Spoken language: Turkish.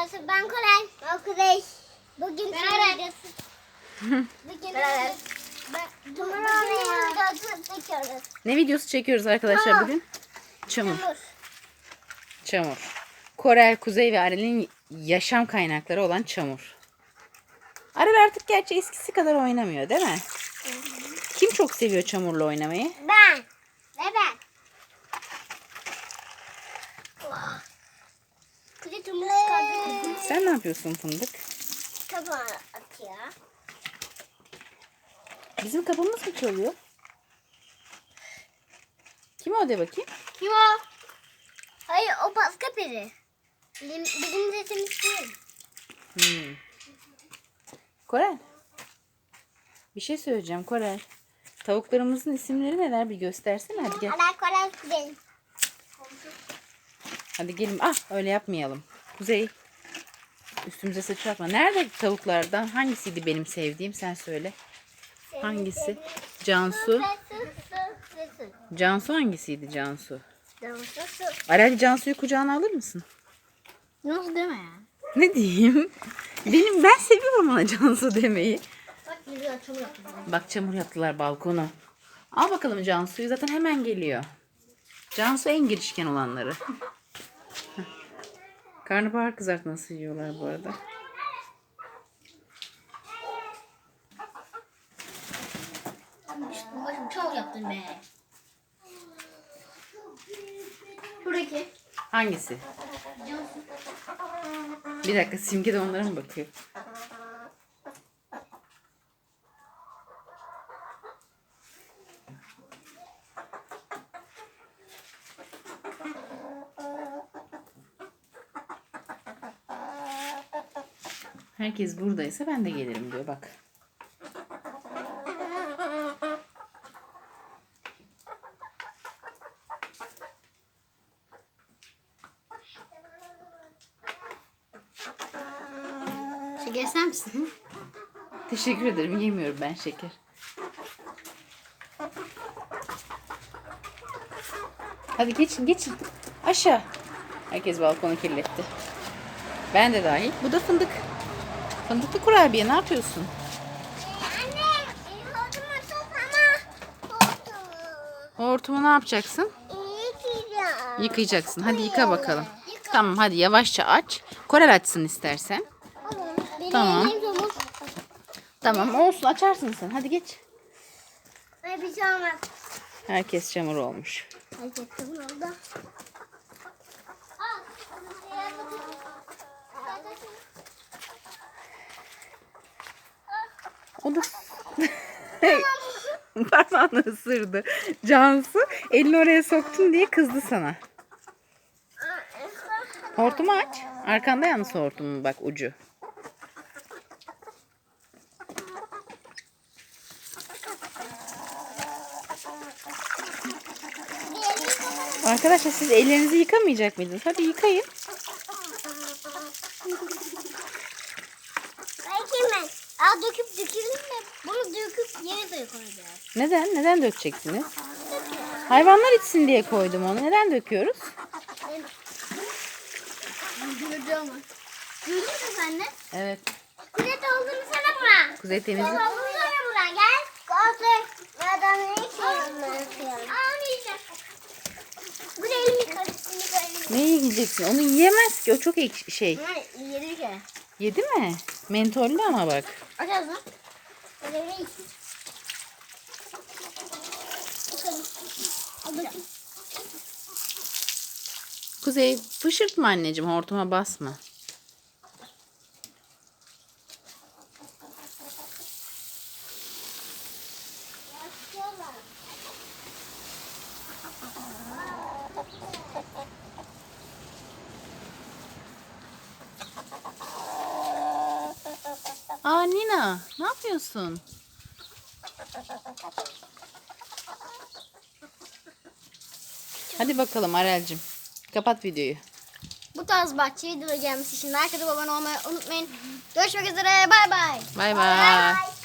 arkadaşlar ben Koray. Ben Koray. Bugün Beraber. Bugün Beraber. Çekiyoruz. Ne videosu çekiyoruz arkadaşlar Aa. bugün? Çamur. Çamur. Çamur. Korel, Kuzey ve Arel'in yaşam kaynakları olan çamur. Arel artık gerçi eskisi kadar oynamıyor değil mi? Kim çok seviyor çamurla oynamayı? Ben. Ve ben. Kuzey çamur çıkardı. Sen ne yapıyorsun fındık? Tabağı atıyor. Bizim kapımız mı çalıyor? Kim o de bakayım? Kim o? Hayır o başka biri. Bizim, bizim sesimiz değil. Hmm. Korel. Bir şey söyleyeceğim Korel. Tavuklarımızın isimleri neler bir göstersene hadi gel. Alay kolay benim. Hadi gelin. Ah öyle yapmayalım. Kuzey. Üstümüze sıçratma. Nerede tavuklardan hangisiydi benim sevdiğim sen söyle. Hangisi? Cansu. Cansu hangisiydi Cansu? Arel Cansu'yu kucağına alır mısın? Nasıl deme ya? Ne diyeyim? Benim ben seviyorum ona Cansu demeyi. Bak çamur yapıyor. Bak çamur yaptılar balkonu. Al bakalım Cansu'yu zaten hemen geliyor. Cansu en girişken olanları. Karnabahar kızartması yiyorlar bu arada. Başım çamur yaptın be. Şuradaki. Hangisi? Bir dakika Simge de onlara mı bakıyor? Herkes buradaysa ben de gelirim diyor bak. Şeker ister misin? Teşekkür ederim yemiyorum ben şeker. Hadi geçin geçin. Aşağı. Herkes balkonu kirletti. Ben de dahil. Bu da fındık. Fındıklı kurabiye ne yapıyorsun? Anne, hortumu ama hortumu. Ne yapacaksın? Yıkayacağım. Yıkayacaksın. Hadi yıka bakalım. Tamam hadi yavaşça aç. Korel açsın istersen. Benim Tamam. Tamam olsun açarsın sen. Hadi geç. Ay bir şey olmaz. Herkes çamur olmuş. Çok çamur oldu. O da parmağını ısırdı. Cansu elini oraya soktun diye kızdı sana. Hortumu aç. Arkanda yalnız hortumun bak ucu. Arkadaşlar siz ellerinizi yıkamayacak mıydınız? Hadi yıkayın. Belki ben. Aa döküp? Bunu döküp yere de koyacağız. Neden? Neden dökeceksiniz? Hayvanlar içsin diye koydum onu. Neden döküyoruz? Gördü ama. Gördün mü sen de? Evet. Kuzey doldurun sana bura. Kuzey temiz. Doldurun sana bura gel. Kuzey. Ne yiyeceğim? Kuzey elimi karıştırdı böyle. Ne yiyeceksin? Onu yiyemez ki. O çok şey. Yedi kere. Yedi mi? Mentollü ama bak. Aç Kuzey? Bakalım. Fışırtma anneciğim. Hortuma basma. Aa Nina ne yapıyorsun? Hadi bakalım Arel'cim. Kapat videoyu. Bu tarz bahçe videoları gelmesi için like atıp abone olmayı unutmayın. Görüşmek üzere. Bay bay. Bay bay.